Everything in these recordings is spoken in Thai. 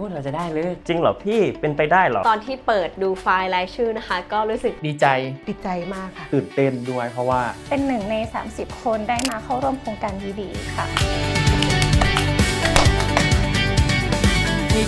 พูดเราจะได้เลย จริงเหรอพี่เป็นไปได้เหรอ ตอนที่เปิดดูไฟล์รายชื่อนะคะ ก็รู้สึกดีใจติดใจมากค่ะ ตื่นเต้นด้วยเพราะว่า เป็นหนึ่งใน 30 คนได้มาเข้าร่วมโครงการดีๆค่ะ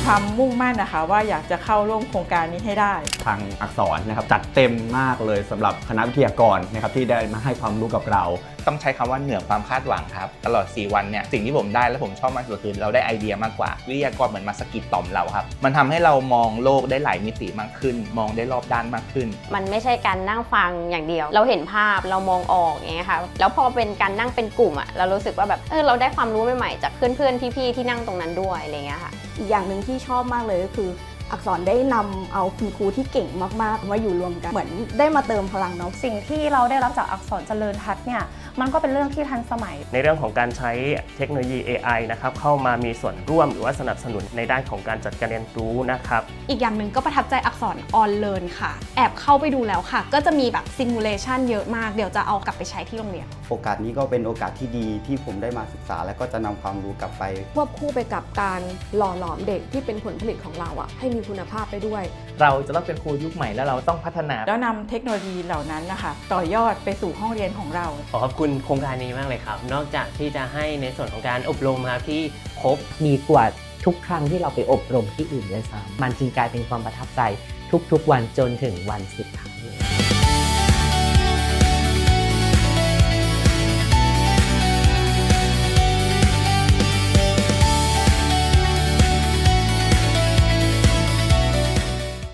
ความมุ่งมั่นนะคะ ว่าอยากจะเข้าร่วมโครงการนี้ให้ได้ ทางอักษรนะครับจัดเต็มมากเลยสำหรับคณะวิทยากรนะครับที่ได้มาให้ความรู้กับเรา ต้องใช้คำว่าเหนือความคาดหวังครับ ตลอด 4 วันเนี่ยสิ่งที่ผมได้และผมชอบมากที่สุดคือเราได้ไอเดียมากกว่าวิทยากรเหมือนมาสะกิดต่อมเราครับ มันทำให้เรามองโลกได้หลายมิติมากขึ้น มองได้รอบด้านมากขึ้น มันไม่ใช่การนั่งฟังอย่างเดียว เราเห็นภาพเรามองออกอย่างเงี้ยค่ะแล้วพอเป็นการนั่งเป็นกลุ่มอะเรารู้สึกว่าแบบเออเราได้ความรู้ใหม่ๆจากเพื่อนๆพี่ๆที่นั่งตรงนั้นด้วยอะไรเงี้ยค่ะอีกอย่างหนึ่งที่ชอบมากเลยก็คือ อักษรได้นำเอาคุณครูที่เก่งมากๆมาอยู่รวมกันเหมือนได้มาเติมพลังเนาะสิ่งที่เราได้รับจากอักษรเจริญทัศน์เนี่ยมันก็เป็นเรื่องที่ทันสมัย ในเรื่องของการใช้เทคโนโลยี AI นะครับเข้ามามีส่วนร่วมหรือว่าสนับสนุนในด้านของการจัดการเรียนรู้นะครับอีกอย่างหนึ่งก็ประทับใจอักษรออนเลินค่ะ แอบเข้าไปดูแล้วค่ะ ก็จะมีแบบซิมูเลชันเยอะมาก เดี๋ยวจะเอากลับไปใช้ที่โรงเรียน โอกาสนี้ก็เป็นโอกาสที่ดีที่ผมได้มาศึกษา และก็จะนำความรู้กลับไป ควบคู่ไปกับการหล่อหลอมเด็กที่เป็นผลผลิตของเราอะให้มีคุณภาพไปด้วย เราจะต้องเป็นครูยุคใหม่แล้วเราต้องพัฒนาแล้วนำเทคโนโลยีเหล่านั้นนะคะ ต่อยอดไปสู่ห้องเรียนของเรา ขอขอบคุณุณโครงการนี้มากเลยครับ นอกจากที่จะให้ในส่วนของการอบรมครับที่ครบดีกว่าทุกครั้งที่เราไปอบรมที่อื่นเลยซ้ำมันจึงกลายเป็นความประทับใจทุกๆวันจนถึงวันสุดท้าย